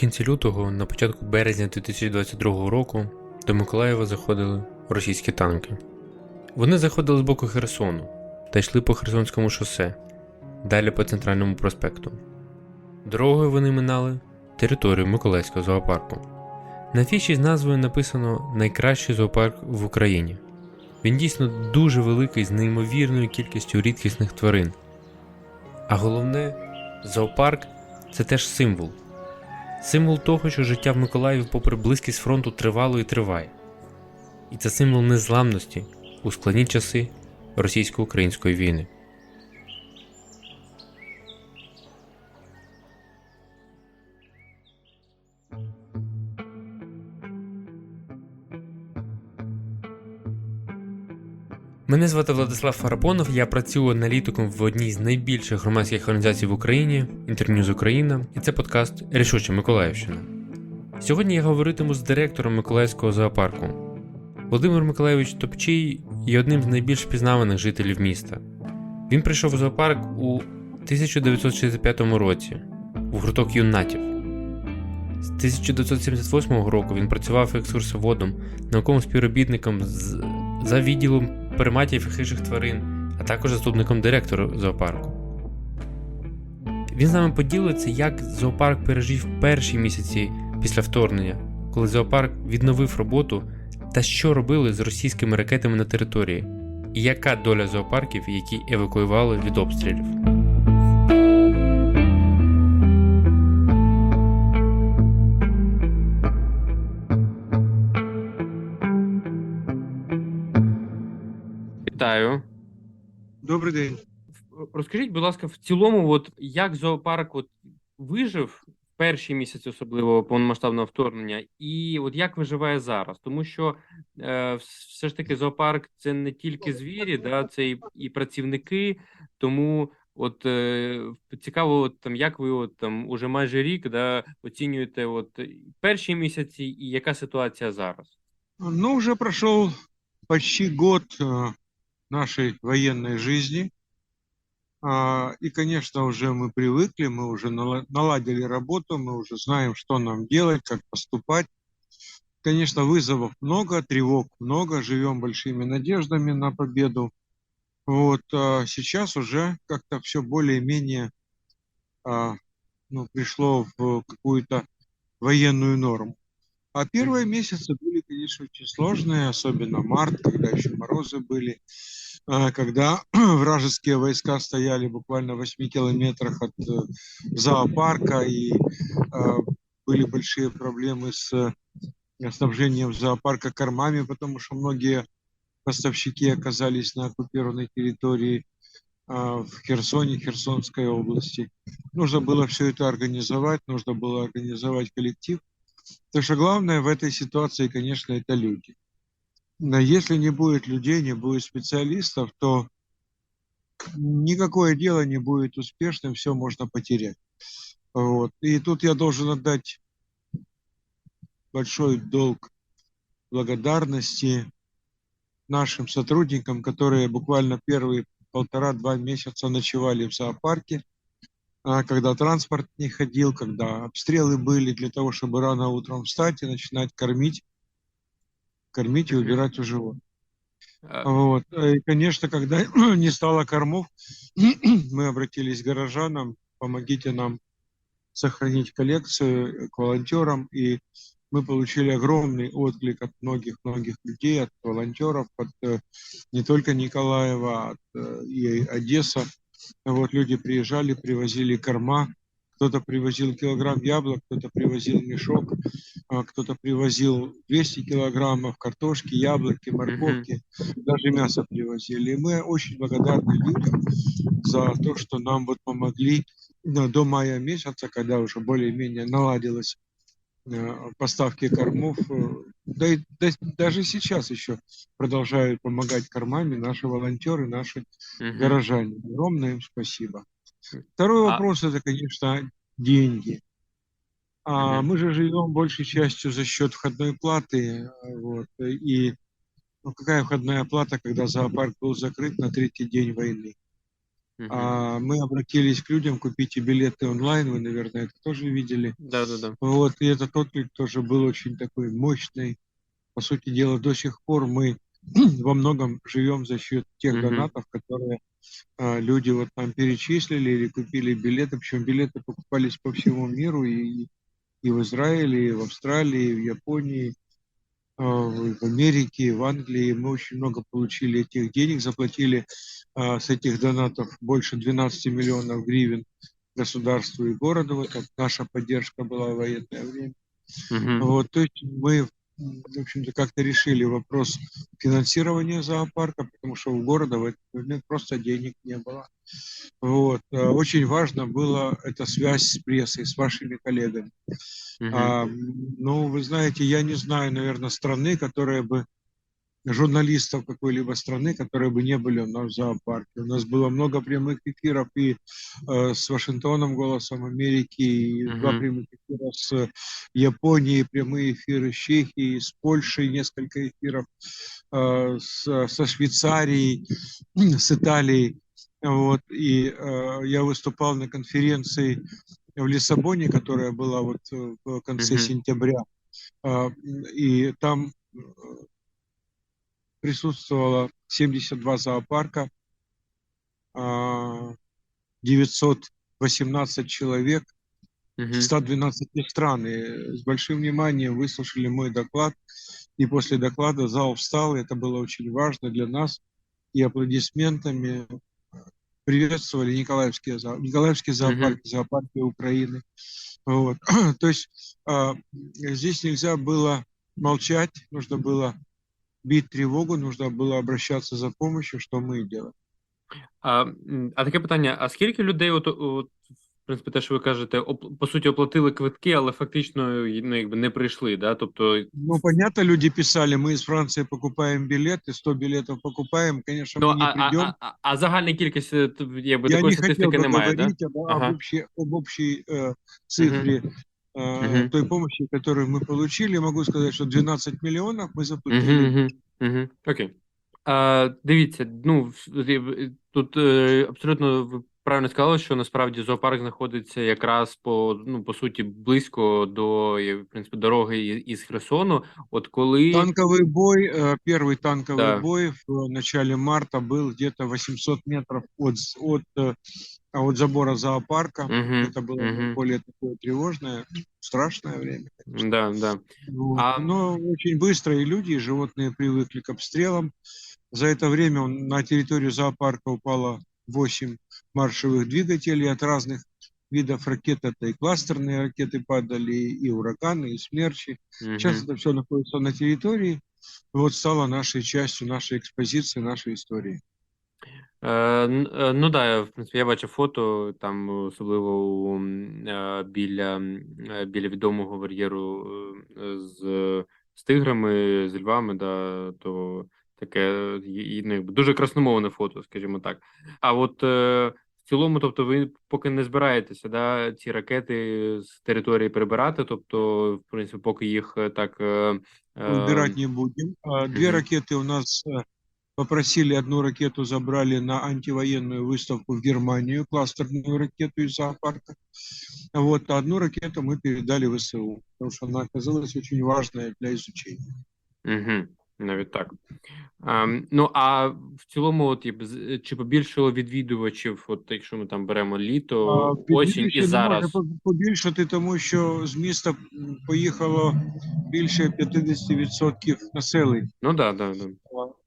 кінці лютого, на початку березня 2022 року, до Миколаєва заходили російські танки. Вони заходили з боку Херсону та йшли по Херсонському шосе, далі по центральному проспекту. Дорогою вони минали територію Миколаївського зоопарку. На фіші з назвою написано Найкращий зоопарк в Україні. Він дійсно дуже великий з неймовірною кількістю рідкісних тварин. А головне, зоопарк це теж символ. Символ того, що життя в Миколаєві, попри близькість фронту, тривало і триває. І це символ незламності у складні часи російсько-української війни. Мене звати Владислав Фарапонов, я працюю аналітиком в одній з найбільших громадських організацій в Україні Інтерньюз Україна, і це подкаст Рішуча Миколаївщина. Сьогодні я говоритиму з директором Миколаївського зоопарку. Володимир Миколаївич Топчий є одним з найбільш впізнаваних жителів міста. Він прийшов у зоопарк у 1965 році у гурток юнатів. З 1978 року він працював екскурсоводом, науковим співробітником з, за відділом приматів і хижих тварин, а також заступником директора зоопарку. Він з нами поділиться, як зоопарк пережив перші місяці після вторгнення, коли зоопарк відновив роботу та що робили з російськими ракетами на території, і яка доля зоопарків, які евакуювали від обстрілів. Вітаю. Добрий день. Розкажіть, будь ласка, в цілому, от як зоопарк от вижив перші місяці, особливо повномасштабного вторгнення, і от як виживає зараз? Тому що е, все ж таки зоопарк це не тільки звірі, да, це і, і працівники. Тому от е, цікаво, от, там як ви от там уже майже рік да, оцінюєте от перші місяці, і яка ситуація зараз? Ну, уже прошел почти год э, нашей военной жизни. А, И, конечно, уже мы привыкли, мы уже нала- наладили работу, мы уже знаем, что нам делать, как поступать. Конечно, вызовов много, тревог много, живем большими надеждами на победу. Вот а сейчас уже как-то все более-менее а, ну, пришло в какую-то военную норму. А первые месяцы конечно, очень сложные, особенно март, когда еще морозы были, а, когда вражеские войска стояли буквально в 8 километрах от э, зоопарка, и а, были большие проблемы с э, снабжением зоопарка кормами, потому что многие поставщики оказались на оккупированной территории а, в Херсоне, Херсонской области. Нужно было все это организовать, нужно было организовать коллектив. Потому что главное в этой ситуации, конечно, это люди. Но если не будет людей, не будет специалистов, то никакое дело не будет успешным, все можно потерять. Вот. И тут я должен отдать большой долг благодарности нашим сотрудникам, которые буквально первые полтора-два месяца ночевали в зоопарке, когда транспорт не ходил, когда обстрелы были, для того, чтобы рано утром встать и начинать кормить, кормить и убирать у животных. Е, Вот. И, конечно, когда не стало кормов, мы обратились к горожанам, помогите нам сохранить коллекцию к волонтерам, и мы получили огромный отклик от многих-многих людей, от волонтеров, от э, не только Николаева, от э, и Одесса. Вот люди приезжали, привозили корма, кто-то привозил килограмм яблок, кто-то привозил мешок, а кто-то привозил 200 килограммов картошки, яблоки, морковки, даже мясо привозили. И мы очень благодарны людям за то, что нам вот помогли. До мая месяца, когда уже более-менее наладилось поставки кормов. э, Да и да- даже сейчас еще продолжают помогать кормами наши волонтеры, наши мгм. горожане. Огромное им спасибо. Второй А- вопрос это, конечно, деньги. А Мгм. мы же живем большей частью за счет входной платы. Вот, и ну, какая входная плата, когда зоопарк был закрыт на третий день войны? Мгм. А, мы обратились к людям, купите билеты онлайн, вы, наверное, это тоже видели. Да-да-да. Вот, и этот отклик тоже был очень такой мощный. По сути дела, до сих пор мы во многом живем за счет тех Мгм. донатов, которые а, люди вот нам перечислили или купили билеты. Причем билеты покупались по всему миру, и, и в Израиле, и в Австралии, и в Японии, в в Америке, в Англии. Мы очень много получили этих денег, заплатили а, с этих донатов больше 12 миллионов гривен государству и городу. Вот наша поддержка была в военное время. Мгм. Вот, то есть мы, в общем-то, как-то решили вопрос финансирования зоопарка, потому что у города в этот момент просто денег не было. Вот. э, Очень важно было эта связь с прессой, с вашими коллегами. Мгм. А, ну, вы знаете, я не знаю, наверное, страны, которая бы журналистов какой-либо страны, которые бы не были у нас в зоопарке. У нас было много прямых эфиров и э, с Вашингтоном, Голосом Америки, и два Мгм. прямых эфира с Японией, прямые эфиры с Чехией, с Польшей, несколько эфиров э, с, со Швейцарией, с Италией. Вот. И э, я выступал на конференции в Лиссабоне, которая была вот э, в конце Мгм. сентября. А, И там э, присутствовало 72 зоопарка, а, 918 человек, Мгм. 112 стран. И с большим вниманием выслушали мой доклад. И после доклада зал встал, это было очень важно для нас. И аплодисментами приветствовали Николаевские, Николаевские зоопарки, зоопарки Украины. Вот. То есть а, здесь нельзя было молчать, нужно было бить тревогу, нужно было обращаться за помощью, что мы и делаем. А, м, а таке питання: а скільки людей, от, от, в принципі, те, що ви кажете, оп- по суті, оплатили квитки, але фактично ну, якби не прийшли, да? Тобто, Ну, понятно, люди писали, мы из Франции покупаем билеты, 100 билетов покупаем, конечно, ну, мы не а, а, придем. а, а, а загальна кількість, е, т- якби Я такої не хотел статистики бы немає, да? говорить об, об Ага. общей, об общей э, цифре э, Мгм. той помощи, которую мы получили. Могу сказать, что 12 миллионов мы заплатили. Угу, угу, угу. Окей. А, дивіться, ну в- тут е, абсолютно правильно сказали, що насправді зоопарк знаходиться якраз по ну по суті близько до е, в принципі дороги і- із Херсону. От коли Танковый бой, э, первый танковый Да. бой в начале марта был где-то 800 метров от, с- от, э, а, от забора зоопарка. Мгм, Это было мгм. более такое тревожное, страшное время. конечно. да, да. Вот. А- Но очень быстро и люди, и животные привыкли к обстрелам. За это время он- на территорию зоопарка упало 8 маршевых двигателей от разных видов ракет. Это и кластерные ракеты падали, и ураганы, и смерчи. Сейчас Мгм. это все находится на территории. Вот стало нашей частью нашей экспозиции, нашей истории. Е, н- е, ну да, я, в принципі, я бачив фото там, особливо у, м, е, біля, м, е, біля відомого вольєру е, з, з тиграми, з львами, да, то таке і, і, ну, якби дуже красномовне фото, скажімо так. А от е, в цілому, тобто, ви поки не збираєтеся, да, ці ракети з території прибирати, тобто, в принципі, поки їх е, так. е, е, Убирать не будем. А, Две мгм. ракеты у нас э, попросили, одну ракету забрали на антивоенную выставку в Германию, кластерную ракету из зоопарка. Вот, а одну ракету мы передали в ВСУ, потому что она оказалась очень важная для изучения. Угу, навіть так. Ем, ну а в цілому, от якби, з- чи побільшало відвідувачів, от якщо ми там беремо літо, А, осінь і підвищено, зараз. Може по- побільшати, тому що з міста м, поїхало більше 50% населення. Ну да, да, да.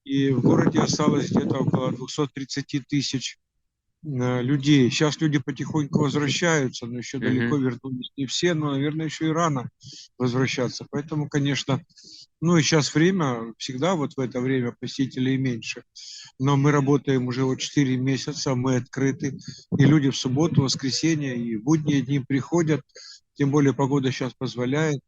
И в городе осталось где-то около 230 тысяч э, людей. Сейчас люди потихоньку возвращаются, но еще Мгм. далеко вернулись не все, но, наверное, еще и рано возвращаться. Поэтому, конечно, ну и сейчас время, всегда вот в это время посетителей меньше. Но мы работаем уже вот 4 месяца, мы открыты. И люди в субботу, воскресенье и будние дни приходят, тем более погода сейчас позволяет.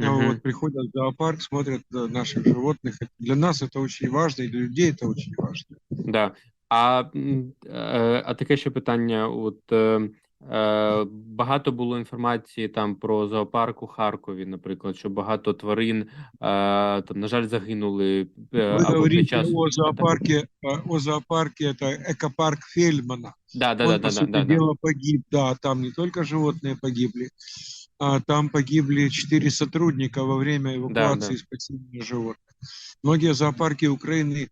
А Мгм. Вот приходят в зоопарк, смотрят э, наших животных. Для нас это очень важно, и для людей это очень важно. Да. А, е, а таке ще питання: от Е, багато було інформації там про зоопарк у Харкові, наприклад, що багато тварин е, там, на жаль, загинули. е, Вы або під говорите час... о зоопарке, э, о зоопарке, это экопарк Фельдмана. Да, да, Он, да, по да, сути да, да. дела, погиб. Да, там не только животные погибли, а там погибли четыре сотрудника во время эвакуации да. и спасения животных. Многие зоопарки Украины э,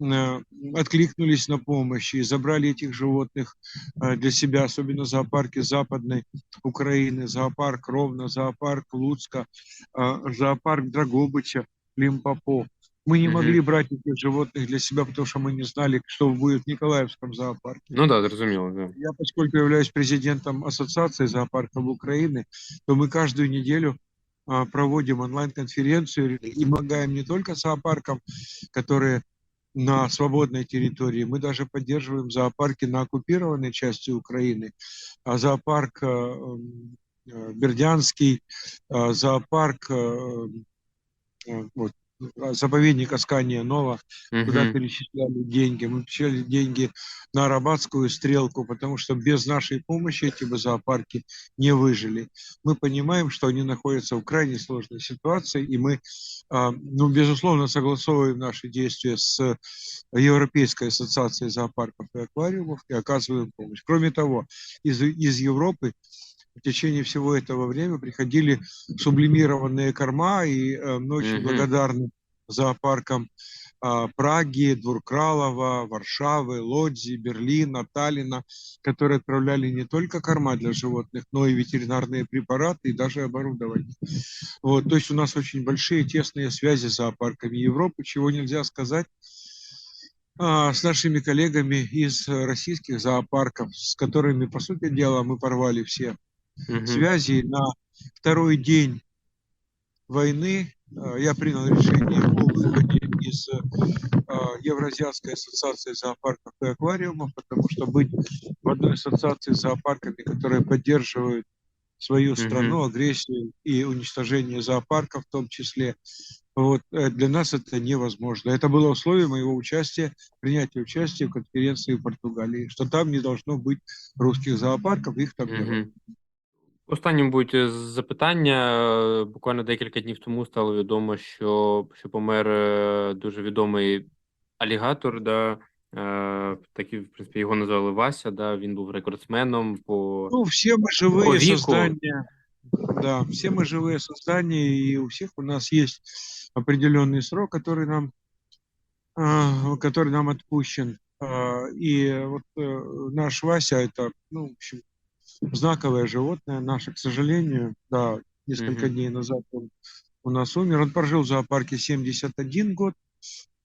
Откликнулись на помощь и забрали этих животных э, для себя, особенно зоопарки Западной Украины, зоопарк Ровно, зоопарк Луцка, э, зоопарк Драгобыча, Лимпопо. Мы не Мгм. могли брать этих животных для себя, потому что мы не знали, что будет в Николаевском зоопарке. Ну да, зрозуміло. Да. Я, поскольку являюсь президентом Ассоциации зоопарков Украины, то мы каждую неделю проводим онлайн-конференцию и помогаем не только зоопаркам, которые на свободной территории, мы даже поддерживаем зоопарки на оккупированной части Украины. А зоопарк э, м, э, Бердянский, зоопарк э, э, вот, заповедник Аскания Нова, куда перечисляли деньги. Мы перечисляли деньги на Арабатскую стрелку, потому что без нашей помощи эти бы зоопарки не выжили. Мы понимаем, что они находятся в крайне сложной ситуации, и мы, а, ну, безусловно, согласовываем наши действия с Европейской ассоциацией зоопарков и аквариумов и оказываем помощь. Кроме того, из, из Европы в течение всего этого времени приходили сублимированные корма, и э, мы очень Мгм. благодарны зоопаркам а, Праги, Двуркралова, Варшавы, Лодзи, Берлина, Таллина, которые отправляли не только корма для животных, но и ветеринарные препараты и даже оборудование. Вот, то есть у нас очень большие тесные связи с зоопарками Европы, чего нельзя сказать а, с нашими коллегами из э, российских зоопарков, с которыми, по сути дела, мы порвали все Мгм. связи. На второй день войны э, я принял решение о выходе из э, Евразиатской ассоциации зоопарков и аквариумов, потому что быть в одной ассоциации с зоопарками, которые поддерживают свою страну, агрессию и уничтожение зоопарков в том числе, вот, э, для нас это невозможно. Это было условие моего участия, принятия участия в конференции в Португалии, что там не должно быть русских зоопарков, их там не Мгм. Останнім будуть е, запитання. Е, Буквально декілька днів тому стало відомо, що, що помер е, дуже відомий алігатор. Да? Е, Так і, в принципі, його назвали Вася. Да? Він був рекордсменом по Ну, все мы По живые веку. создания. Да, все мы живые создания, и у всех у нас есть определенный срок, который нам, а, который нам отпущен. А, И вот э, наш Вася это, ну, в общем, знаковое животное наше, к сожалению, да, несколько Мгм. дней назад он у нас умер. Он прожил в зоопарке 71 год.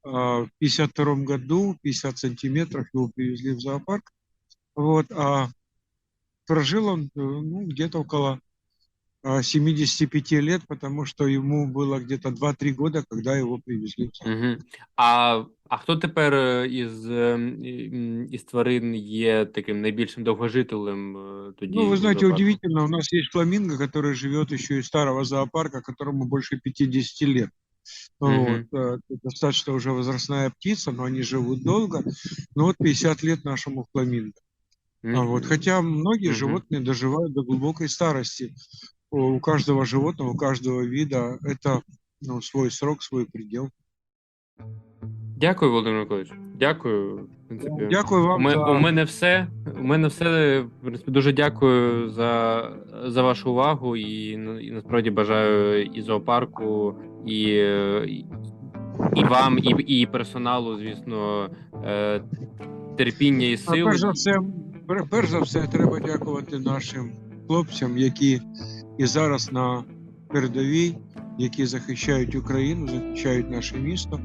А, В 52 году 50 сантиметров его привезли в зоопарк. Вот, а прожил он э, ну, где-то около 75 лет, потому что ему было где-то 2-3 года, когда его привезли. в зоопарк. Угу. А, а хто тепер е, із, е, м, із тварин є таким найбільшим довгожителем е, тоді? Ну, вы у знаете, зоопарку? удивительно, у нас есть фламинго, который живет еще из старого зоопарка, которому больше 50 лет. Мгм. Вот, э, это достаточно уже возрастная птица, но они живут долго. Но вот 50 лет нашему фламинго. А Ні- вот, хотя многие Мгм. животные доживают до глубокой старости. У каждого животного, у каждого вида это ну, свой срок, свой предел. Дякую, Володимир Миколаївич. Дякую. В принципі. Дякую вам ме- за у мене все. У мене все. В принципі, дуже дякую за, за вашу увагу і, і насправді бажаю і зоопарку, і, і, і вам, і, і персоналу, звісно, е, терпіння і сил. перш за все, перш за все, треба дякувати нашим хлопцям, які і зараз на передовій, які захищають Україну, захищають наше місто,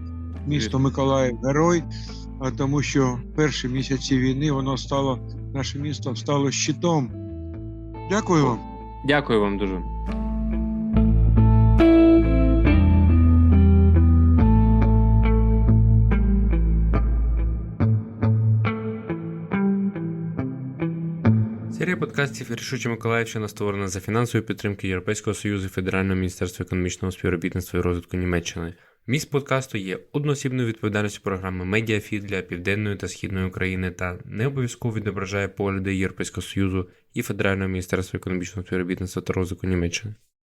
місто Миколаїв, герой. Тому що перші місяці війни воно стало, наше місто стало щитом. Дякую вам. Дякую вам дуже. Подкастів Рішуче Миколаївщина створена за фінансової підтримки Європейського Союзу Федерального міністерства економічного співробітництва і розвитку Німеччини. Міст подкасту є одноосібною відповідальністю програми Медіафіт для Південної та Східної України та не обов'язково відображає погляди Європейського Союзу і Федерального міністерства економічного співробітництва та розвитку Німеччини.